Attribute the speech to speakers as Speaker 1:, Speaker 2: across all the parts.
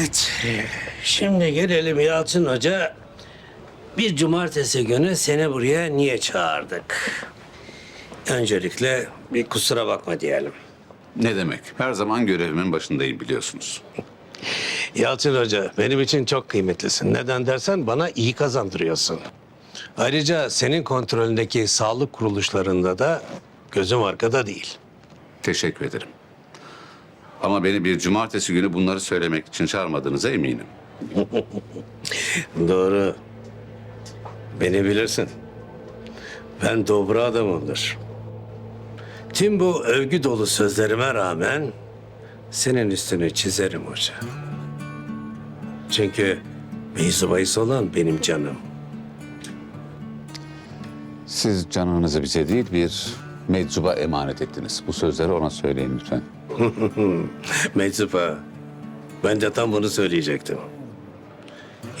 Speaker 1: Evet. Şimdi gelelim Yalçın Hoca. Bir cumartesi günü seni buraya niye çağırdık? Öncelikle bir kusura bakma diyelim.
Speaker 2: Ne demek? Her zaman görevimin başındayım biliyorsunuz.
Speaker 1: Yalçın Hoca benim için çok kıymetlisin. Neden dersen bana iyi kazandırıyorsun. Ayrıca senin kontrolündeki sağlık kuruluşlarında da gözüm arkada değil.
Speaker 2: Teşekkür ederim. Ama beni bir cumartesi günü bunları söylemek için çağırmadığınıza eminim.
Speaker 1: Doğru. Beni bilirsin. Ben dobra adamımdır. Tüm bu övgü dolu sözlerime rağmen senin üstünü çizerim hoca. Çünkü meyzu bahis olan benim canım.
Speaker 2: Siz canınızı bize değil bir meczuba emanet ettiniz. Bu sözleri ona söyleyin lütfen.
Speaker 1: Meczuba, ben de tam bunu söyleyecektim.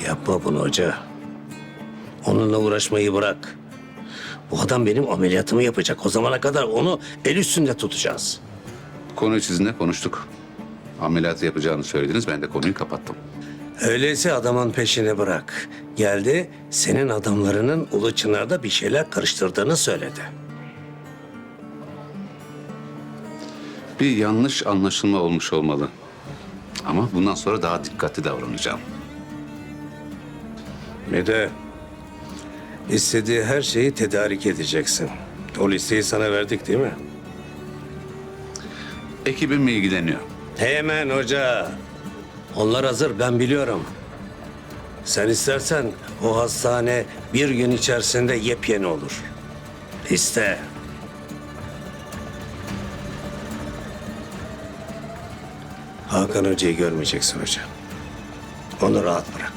Speaker 1: Yapma bunu hoca. Onunla uğraşmayı bırak. Bu adam benim ameliyatımı yapacak. O zamana kadar onu el üstünde tutacağız.
Speaker 2: Konuyu sizinle konuştuk. Ameliyatı yapacağını söylediniz. Ben de konuyu kapattım.
Speaker 1: Öyleyse adamın peşini bırak. Geldi, senin adamlarının Ulu Çınar'da bir şeyler karıştırdığını söyledi.
Speaker 2: Bir yanlış anlaşılma olmuş olmalı. Ama bundan sonra daha dikkatli davranacağım.
Speaker 1: Bir de istediği her şeyi tedarik edeceksin. O listeyi sana verdik değil mi?
Speaker 2: Ekibim ilgileniyor.
Speaker 1: Hemen hoca. Onlar hazır ben biliyorum. Sen istersen o hastane bir gün içerisinde yepyeni olur. İste. Hakan Hoca'yı görmeyeceksin hoca. Onu rahat bırak.